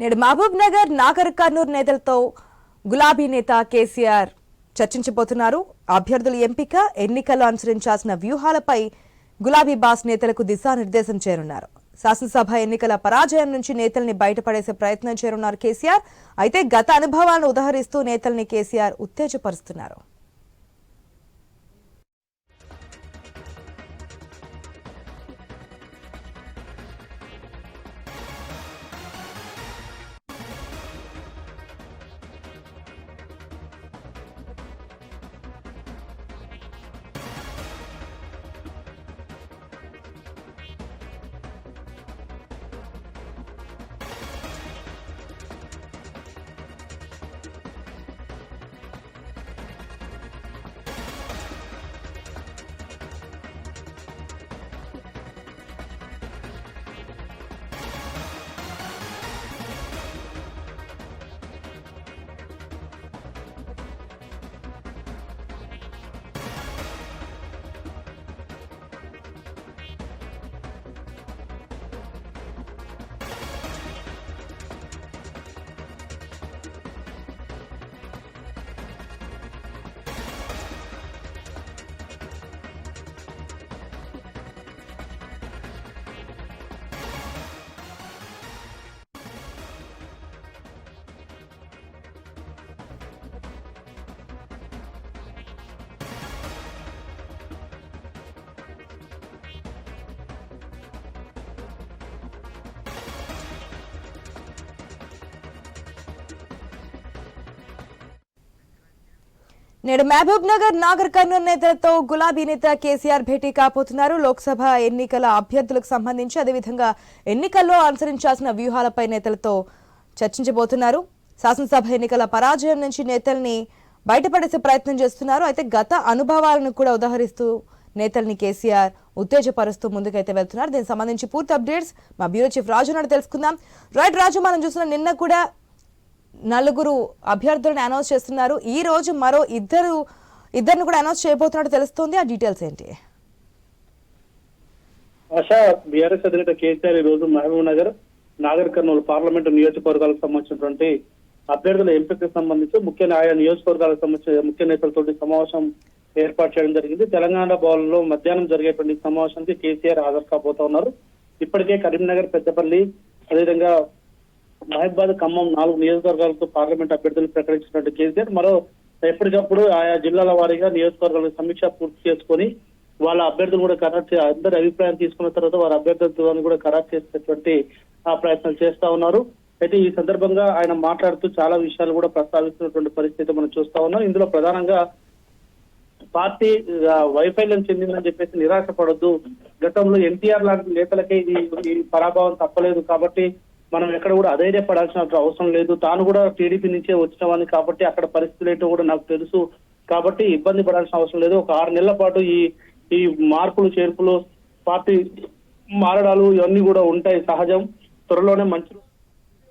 నేడు మహబూబ్ నగర్ నాగర్ కర్నూలు నేతలతో గులాబీ నేత కేసీఆర్ చర్చించబోతున్నారు. అభ్యర్థుల ఎంపిక ఎన్నికల్లో అనుసరించాల్సిన వ్యూహాలపై గులాబీ బాస్ నేతలకు దిశానిర్దేశం చేరున్నారు శాసనసభ ఎన్నికల పరాజయం నుంచి నేతల్ని బయటపడేసే ప్రయత్నం చేరున్నారు కేసీఆర్. అయితే గత అనుభవాలను ఉదహరిస్తూ నేతల్ని కేసీఆర్ ఉత్తేజపరుస్తున్నారు. నేడు మహబూబ్ నగర్ నాగర్ కర్నూలు నేతలతో గులాబీ నేత కేసీఆర్ భేటీ కాపోతున్నారు లోక్సభ ఎన్నికల అభ్యర్థులకు సంబంధించి అదేవిధంగా ఎన్నికల్లో అనుసరించాల్సిన వ్యూహాలపై నేతలతో చర్చించబోతున్నారు. శాసనసభ ఎన్నికల పరాజయం నుంచి నేతల్ని బయటపడేసే ప్రయత్నం చేస్తున్నారు. అయితే గత అనుభవాలను కూడా ఉదాహరిస్తూ నేతల్ని కేసీఆర్ ఉత్తేజపరుస్తూ ముందుకైతే వెళ్తున్నారు. దీనికి సంబంధించి పూర్తి అప్డేట్స్ మా బ్యూరో చీఫ్ రాజు నాడు తెలుసుకుందాం. రైట్ రాజు మనం చూసిన నిన్న కూడా నలుగురు అభ్యర్థులను అనౌన్స్ చేస్తున్నారు. ఈ రోజు మరో ఇద్దరు ఇద్దరిని కూడా అనౌన్స్ చేయబోతున్నట్టు తెలుస్తుంది. ఆ డీటెయిల్స్ ఏంటి? ఆశా బీఆర్ఎస్ అధినేత కేసీఆర్ ఈ రోజు మహబూబ్ నగర్ నాగర్ కర్నూలు పార్లమెంటు నియోజకవర్గాలకు సంబంధించినటువంటి అభ్యర్థుల ఎంపికకు సంబంధించి ముఖ్య ఆయా నియోజకవర్గాలకు సంబంధించిన ముఖ్య నేతలతో సమావేశం ఏర్పాటు చేయడం జరిగింది. తెలంగాణ భవన్లో మధ్యాహ్నం జరిగేటువంటి సమావేశానికి కేసీఆర్ హాజరు కాబోతా ఉన్నారు ఇప్పటికే కరీంనగర్ పెద్దపల్లి అదేవిధంగా మహబాద్ ఖమ్మం నాలుగు నియోజకవర్గాలతో పార్లమెంట్ అభ్యర్థులు ప్రకటించినట్టు కేసీఆర్ మరో ఎప్పటికప్పుడు ఆయా జిల్లాల వారీగా నియోజకవర్గాల సమీక్ష పూర్తి చేసుకొని వాళ్ళ అభ్యర్థులు కూడా ఖరారు అందరి అభిప్రాయం తీసుకున్న తర్వాత వారి అభ్యర్థులను కూడా ఖరారు చేసేటువంటి ఆ ప్రయత్నాలు చేస్తా ఉన్నారు. అయితే ఈ సందర్భంగా ఆయన మాట్లాడుతూ చాలా విషయాలు కూడా ప్రస్తావిస్తున్నటువంటి పరిస్థితి మనం చూస్తా ఉన్నాం. ఇందులో ప్రధానంగా పార్టీ వైఫల్యం చెందిందని చెప్పేసి నిరాశ పడొద్దు గతంలో ఎన్టీఆర్ లాంటి నేతలకే ఇది ఈ పరాభవం తప్పలేదు కాబట్టి మనం ఎక్కడ కూడా అధైర్యపడాల్సిన అవసరం లేదు. తాను కూడా టీడీపీ నుంచే వచ్చినవాడిని కాబట్టి అక్కడ పరిస్థితులు ఏంటో కూడా నాకు తెలుసు. కాబట్టి ఇబ్బంది పడాల్సిన అవసరం లేదు. ఒక ఆరు నెలల పాటు ఈ ఈ మార్పులు చేర్పులు పార్టీ మారడాలు ఇవన్నీ కూడా ఉంటాయి సహజం. త్వరలోనే మంచి